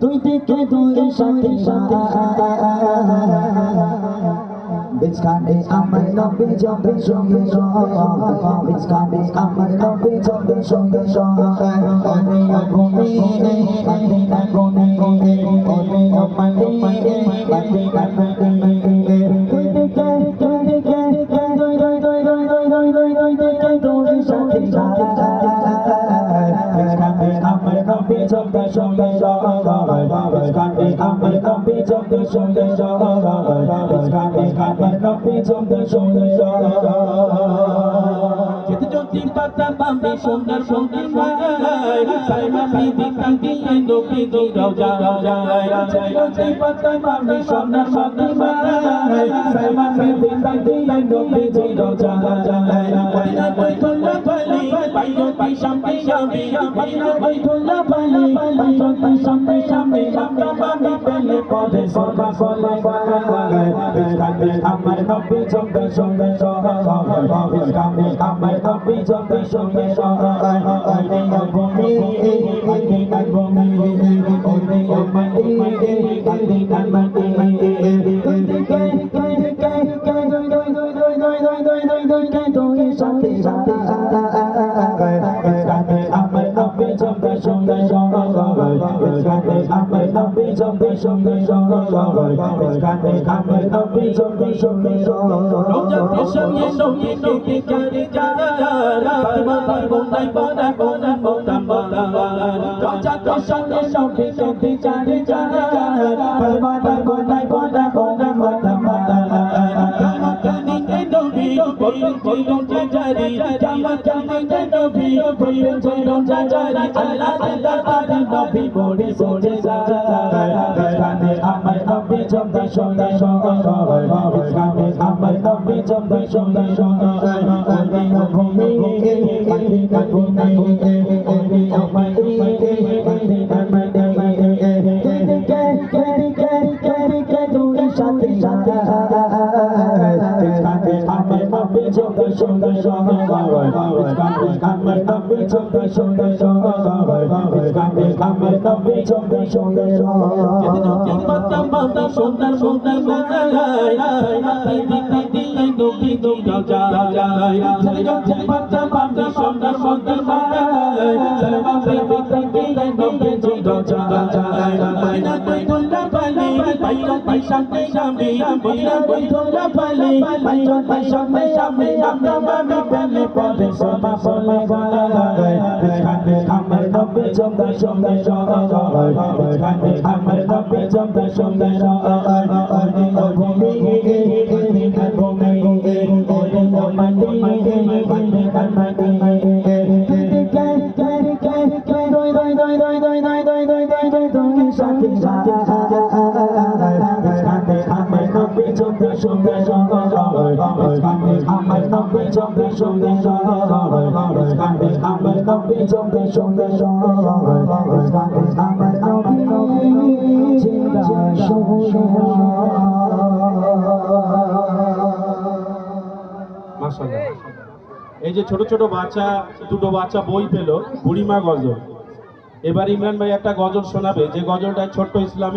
দুই দিকে দুই সাথে সাথে বিছকানে আমার নবে জবে সঙ্গে বিছকানে আমার নবে জবে সঙ্গে সঙ্গে সঙ্গে সঙ্গে সহায় কাটে কাপে কাপে জঙ্গে সঙ্গে সহায় কাটে কাপে কাপে জঙ্গে সঙ্গে সহায় জ্যোতি পাতা বামে সুন্দর সঙ্গে মায় সাইমা বিবি কাঙ্কি এন্ডো কি দুগাও যাও যায় জ্যোতি পাতা বামে সুন্দর সঙ্গে মায় সাইমা বিবি কাঙ্কি এন্ডো কি দুগাও যাও যায় সামনে যাবে মদিনা বাইতুল্লাহ পালি যখন সামনে সামনে সামনে পাবে পেলে পরে সদা সদা ইসলামে আমার নবী জমবে সঙ্গে সদা ইসলামে আমার নবী জমবে সঙ্গে সদা মদিনা ভূমি মদিনা ভূমি মদিনা ভূমি মদিনা ভূমি সাথে সাথে সাথে সঙ্গে সঙ্গে সঙ্গে চারে চারে চারে বলুন বলুন জাজারি কামাকানিতে নবী বলুন বলুন জাজারি আল্লাহ আল্লাহ আল্লাহ নবী বড়ে বড়ে জাজারি আমার নবী জমদা সঙ্গে সঙ্গে সঙ্গে আমার নবী জমদা সঙ্গে সঙ্গে ওরে ভূমি ওরে ভূমি ওরে মাটি ওরে Kampel Chopper Shoulder Shoulder Shoulder It's Kampel Kampel Kampel Chopper Shoulder Shoulder Shoulder It's Kampel Kampel Kampel Chopper Shoulder Shoulder Jadi jokin mata mata shoulder shoulder shoulder lai Mati mati dilai doki doki jal jal jal Jadi jokin mata mata shoulder shoulder shoulder lai Mati mati dilai doki doki jal jal jal Mati mati পালে বাইরন পয়সা পয়সা মেরা মেরা বৈঠোরা পালে বাইরন পয়সা পয়সা মেরা মামা পালে পরে সোমা সোলে গলা লাগায় খাবে আমার নবে জমদা জমদা জমদা খাবে আমার নবে জমদা জমদা জমদা এই যে ছোট ছোট বাচ্চা, দুটো বাচ্চা বই পেল, বুড়িমা গজল। এবার ইমরান ভাই একটা গজল শোনাবে, যে গজলটা ছোট্ট ইসলামী